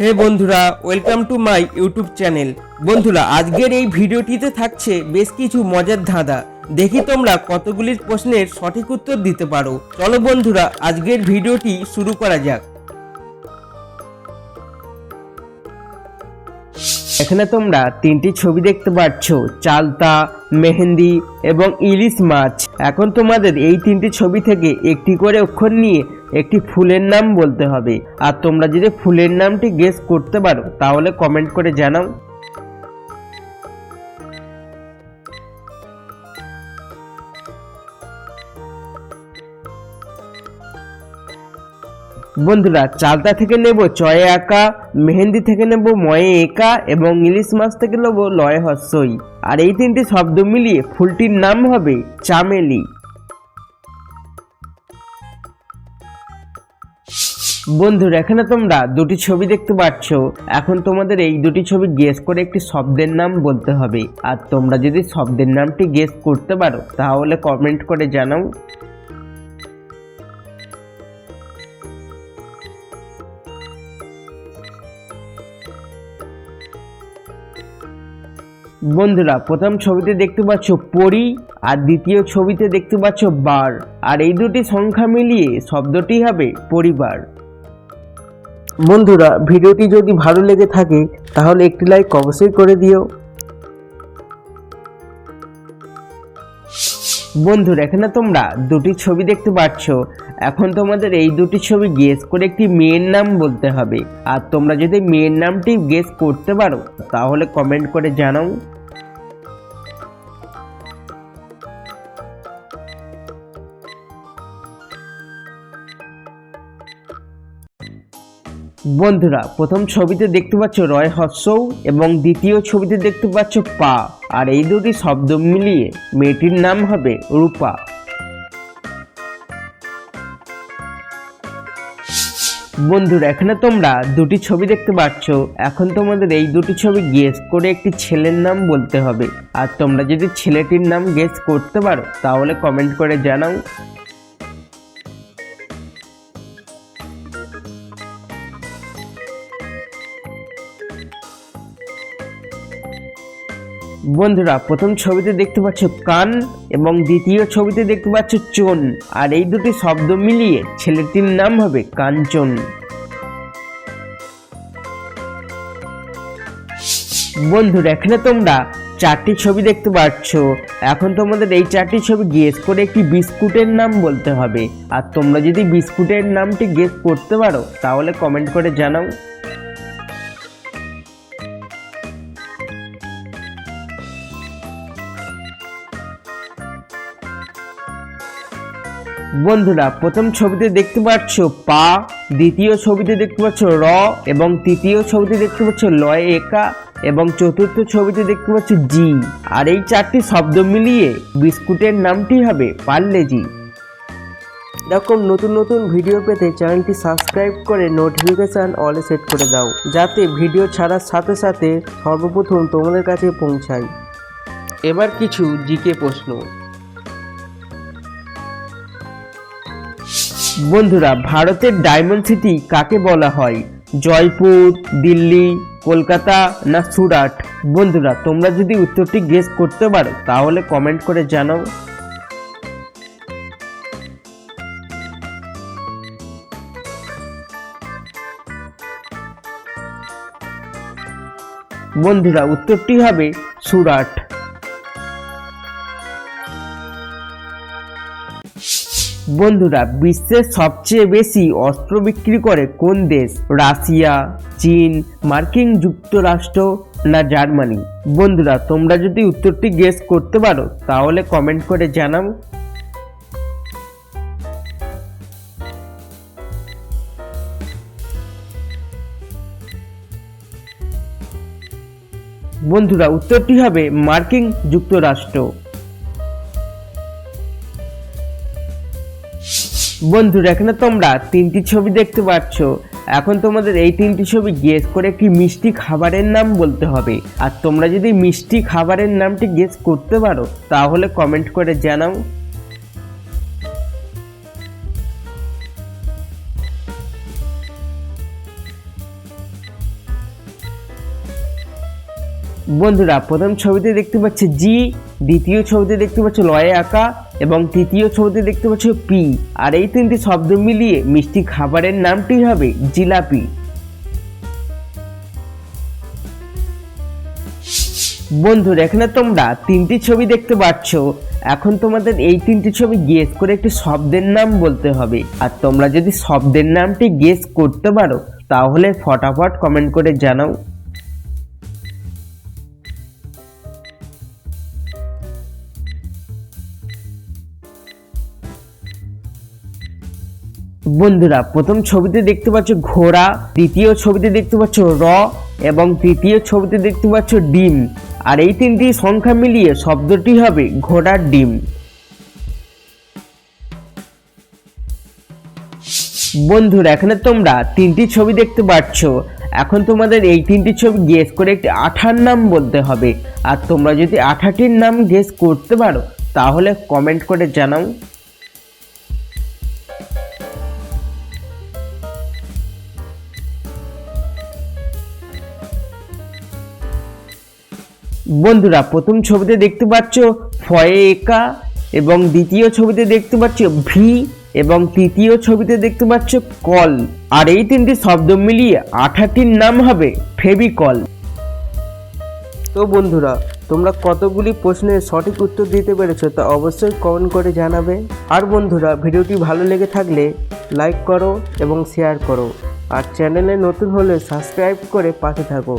হে বন্ধুরা welcome to my YouTube channel বন্ধুরা, আজকের এই ভিডিওটিতে থাকছে বেশ কিছু মজার ধাঁধা। দেখি তোমরা কতগুলির প্রশ্নের সঠিক উত্তর দিতে পারো। চলো বন্ধুরা, আজকের ভিডিওটি শুরু করা যাক। এখানে তোমরা তিনটি ছবি দেখতে পাচ্ছ, চালতা, মেহেন্দি এবং ইলিশ মাছ। এখন তোমাদের এই তিনটি ছবি থেকে একটি করে অক্ষর নিয়ে একটি ফুলের নাম বলতে হবে। আর তোমরা যদি ফুলের নামটি গেস করতে পারো, তাহলে কমেন্ট করে জানাও। বন্ধুরা, চালতা থেকে নেব চয়ে আঁকা, মেহেন্দি থেকে নেব ময়ে একা, এবং ইলিশ মাছ থেকে নেব লয়ে হস্যই। আর এই তিনটি শব্দ মিলিয়ে ফুলটির নাম হবে চামেলি। বন্ধুরা, এখানে তোমরা দুটি ছবি দেখতে পাচ্ছ। এখন তোমাদের এই দুটি ছবি গেস করে একটি শব্দের নাম বলতে হবে। আর তোমরা যদি শব্দের নামটি গেস করতে পারো, তাহলে কমেন্ট করে জানাও। বন্ধুরা, প্রথম ছবিতে দেখতে পাচ্ছ পরি, আর দ্বিতীয় ছবিতে দেখতে পাচ্ছ বার। আর এই দুটি সংখ্যা মিলিয়ে শব্দটি হবে পরিবার। বন্ধুরা, ভিডিওটি যদি ভালো লেগে থাকে, তাহলে একটি লাইক অবশ্যই করে দিও। বন্ধুরা, এখানে তোমরা দুটি ছবি দেখতে পাচ্ছ। এখন তোমাদের এই দুটি ছবি গেস করে একটি মেয়ের নাম বলতে হবে। আর তোমরা যদি মেয়ের নামটি গেস করতে পারো, তাহলে কমেন্ট করে জানাও। বন্ধুরা, প্রথম ছবিতে দেখতে পাচ্ছ রয় হস্যৌ এবং দ্বিতীয় ছবিতে দেখতে পাচ্ছ পা। আর এই দুটি শব্দ মিলিয়ে মেয়েটির নাম হবে রূপা। বন্ধুরা, এখানে তোমরা দুটি ছবি দেখতে পাচ্ছ। এখন তোমাদের এই দুটি ছবি গেস করে একটি ছেলের নাম বলতে হবে। আর তোমরা যদি ছেলেটির নাম গেস করতে পারো, তাহলে কমেন্ট করে জানাও। বন্ধুরা, প্রথম ছবিতে দেখতে পাচ্ছ কান এবং দ্বিতীয় ছবিতে দেখতে পাচ্ছ চোন। আর এই দুটি শব্দ মিলিয়ে ছেলেটির নাম হবে কাঞ্চন। বন্ধুরা, এখানে তোমরা চারটি ছবি দেখতে পাচ্ছ। এখন তোমাদের এই চারটি ছবি গেস করে একটি বিস্কুটের নাম বলতে হবে। আর তোমরা যদি বিস্কুটের নামটি গেস করতে পারো, তাহলে কমেন্ট করে জানাও। বন্ধুরা, প্রথম ছবিতে দেখতে পাচ্ছ পা, দ্বিতীয় ছবিতে দেখতে পাচ্ছ র, এবং তৃতীয় ছবিতে দেখতে পাচ্ছ লয় একা এবং চতুর্থ ছবিতে দেখতে পাচ্ছ জি। আর এই চারটি শব্দ মিলিয়ে বিস্কুটের নামটি হবে পার্লেজি। এরকম নতুন নতুন ভিডিও পেতে চ্যানেলটি সাবস্ক্রাইব করে নোটিফিকেশান অলে সেট করে দাও, যাতে ভিডিও ছাড়ার সাথে সাথে সর্বপ্রথম তোমাদের কাছে পৌঁছায়। এবার কিছু জিকে প্রশ্ন। বন্ধুরা, ভারতের ডায়মন্ড সিটি কাকে বলা হয়? জয়পুর, দিল্লি, কলকাতা না সুরাট? বন্ধুরা, তোমরা যদি উত্তরটি গেস করতে পারো, তাহলে কমেন্ট করে জানাও। বন্ধুরা, উত্তরটি হবে সুরাট। বন্ধুরা বিশ্বের সবচেয়ে বেশি অস্ত্র বিক্রি করে কোন দেশ? রাশিয়া, চীন, মার্কিন যুক্তরাষ্ট্র না জার্মানি? বন্ধুরা, তোমরা যদি উত্তরটি গেস করতে পারো, তাহলে কমেন্ট করে জানাও। বন্ধুরা, উত্তরটি হবে মার্কিন যুক্তরাষ্ট্র। বন্ধুরা এখানে তোমরা, তিনটি ছবি দেখতে পাচ্ছ। এখন তোমাদের এই তিনটি ছবি গেস করে একটি মিষ্টি খাবারের নাম বলতে হবে? আর তোমরা যদি মিষ্টি খাবারের নামটি গেস করতে পারো, তাহলে কমেন্ট করে জানাও। বন্ধুরা, প্রথম ছবিতে দেখতে পাচ্ছি জি, দ্বিতীয় ছবিতে দেখতে পাচ্ছ লয়ে আঁকা। এবং তৃতীয় ছবিতে দেখতে পাচ্ছ পি আর এই তিনটি শব্দ মিলিয়ে মিষ্টি খাবারের নামটি হবে জিলাপি। বন্ধুরা, এখানে তোমরা তিনটি ছবি দেখতে পাচ্ছ। এখন তোমাদের এই তিনটি ছবি গেস করে একটি শব্দের নাম বলতে হবে। আর তোমরা যদি শব্দের নামটি গেস করতে পারো, তাহলে ফটাফট কমেন্ট করে জানাও। বন্ধুরা, প্রথম ছবিতে দেখতে পাচ্ছ ঘোড়া, দ্বিতীয় ছবিতে দেখতে পাচ্ছ র এবং তৃতীয় ছবিতে দেখতে পাচ্ছ ডিম। আর এই তিনটি সংখ্যা মিলিয়ে শব্দটি হবে ঘোড়ার ডিম। বন্ধুরা, এখানে তোমরা তিনটি ছবি দেখতে পাচ্ছ। এখন তোমাদের এই তিনটি ছবি গেস করে একটি আঠার নাম বলতে হবে। আর তোমরা যদি আঠাটির নাম গেস করতে পারো, তাহলে কমেন্ট করে জানাও। বন্ধুরা, প্রথম ছবিতে দেখতে পাচ্ছ ফয়ে একা এবং দ্বিতীয় ছবিতে দেখতে পাচ্ছ ভি এবং তৃতীয় ছবিতে দেখতে পাচ্ছ কল। আর এই তিনটি শব্দ মিলিয়ে আঠাটির নাম হবে ফেবিকল তো বন্ধুরা, তোমরা কতগুলি প্রশ্নের সঠিক উত্তর দিতে পেরেছ তা অবশ্যই কমেন্ট করে জানাবে। আর বন্ধুরা, ভিডিওটি ভালো লেগে থাকলে লাইক করো এবং শেয়ার করো। আর চ্যানেলে নতুন হলে সাবস্ক্রাইব করে পাশে থাকো।